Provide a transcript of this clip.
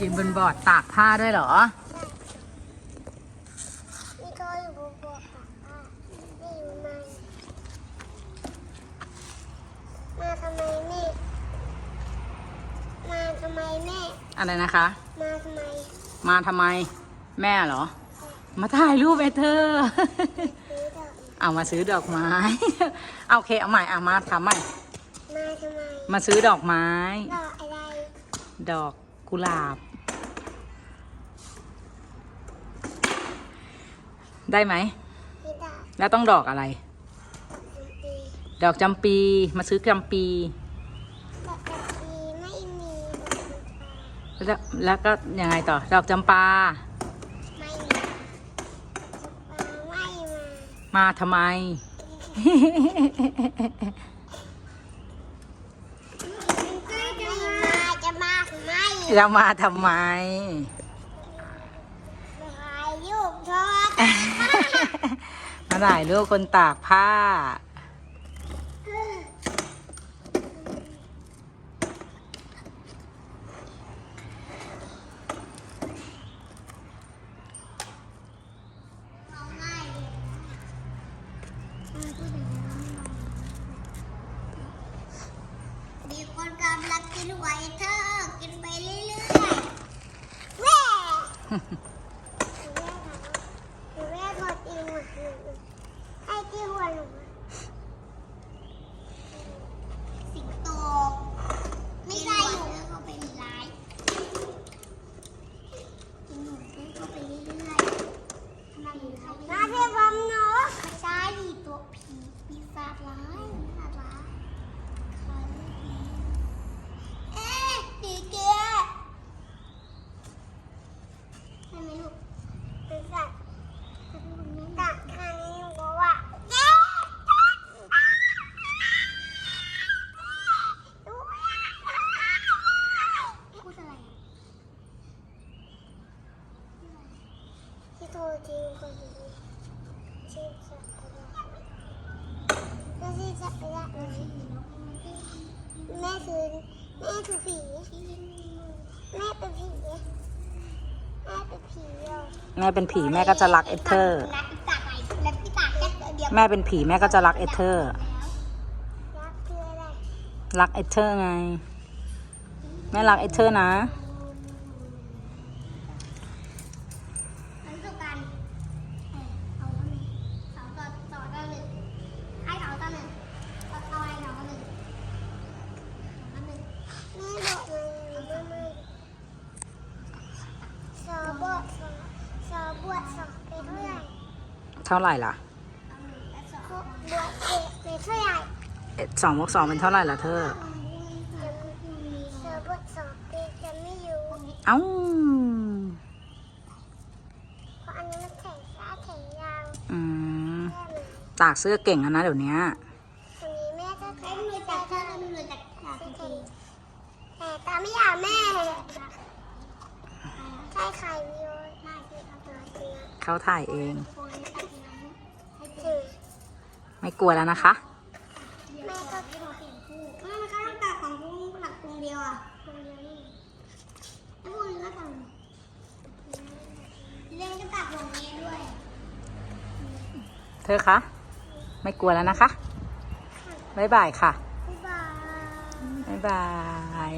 ยืนบนบอร์ดตากผ้าด้วยเหรอ นี่ก็อยู่บนบนตักผ้านี่อยู่ในมาทำไมแม่มาทำไมแม่อะไรนะคะ มาทำไมมาทำไมแม่เหรอ มาถ่ายรูปไอเธอ ซื้อดอกเอามาซื้อดอกไม้ เอาโอเคเอาใหม่เอามาทำใหม่ มาทำไมมาซื้อดอกไม้ ดอกอะไร ดอกกุหลาบ ได้ไหมไม่ดอกแล้วต้องดอกอะไรดนตรีดอกจำปีมาซื้อจำปีดอกดนตรีไม่มีดอกดนตรีแล้วแล้วก็ยังไงต่อ ดอกจำปา ไม่มาไม่มามาทำไม ไม่มาจะมาทำไมจะมาทำไม ถ่ายรูปทอด มาถ่ายรูปคนตากผ้า มีคนกำลังกินไวเธอ กินไปเรื่อยๆแม่หนูแม่ถอดอีกหน่อยให้ที่หัวหนูสิงโต ไม่ใช่หนูเขาเป็นลายกินหนูเข้าไปเรื่อยๆมาที่บอมหนูไม่ใช่ดีตัวผีปีศาจร้ายปีศาจร้าย เอ๊ะสีเกียร์ใช่ไหมลูกเป็นสัตว์ตัดทางนี้หนูบอกว่าเย้พูดอะไรที่โทรจริงคนนี้ชื่อสัตว์อะไรก็ชื่อสัตว์อะไร แม่คือแม่คือผีแม่เป็นผีแม่เป็นผีอะแม่เป็นผีแม่ก็จะรักเอเธอร์ รักพี่ตากไหนแล้วพี่ตากแค่เดียวแม่เป็นผีแม่ก็จะรักเอเธอร์รักคืออะไรรักเอเธอร์ไง แม่รักเอเธอร์นะ อันสุกันเอาตัวหนึ่งสองตัวสองตัวหนึ่งให้สองตัวหนึ่งเอาเอาอะไรสองตัวหนึ่งสองตัวหนึ่งแม่บอกเลยไม่ไม่สอบบวกสองสอบบวกสองเป็นเท่าไหร่ เท่าไหร่ล่ะบวกเจ็ดเป็นเท่าไหร่เอ็ดสองบวกสองเป็นเท่าไหร่ล่ะเธอ เอ้าอืมตากเสื้อเก่งนะเดี๋ยวนี้แม่ก็แค่มือจับเขาจริงแต่ตาไม่อยากแม่ใช่ใครวิวน่าจะทำตัวจริงเขาถ่ายเอง ไม่กลัวแล้วนะคะแม่ก็แม่มันก็ต้องตัดของกุ้งหลักกุ้งเดียวอะกุ้งเดียวนี่แล้วพวกนี้ก็ทำเล่นก็ตัดลงนี้ด้วย เธอคะ ไม่กลัวแล้วนะคะ บ๊ายบายค่ะ บ๊ายบายบ๊ายบาย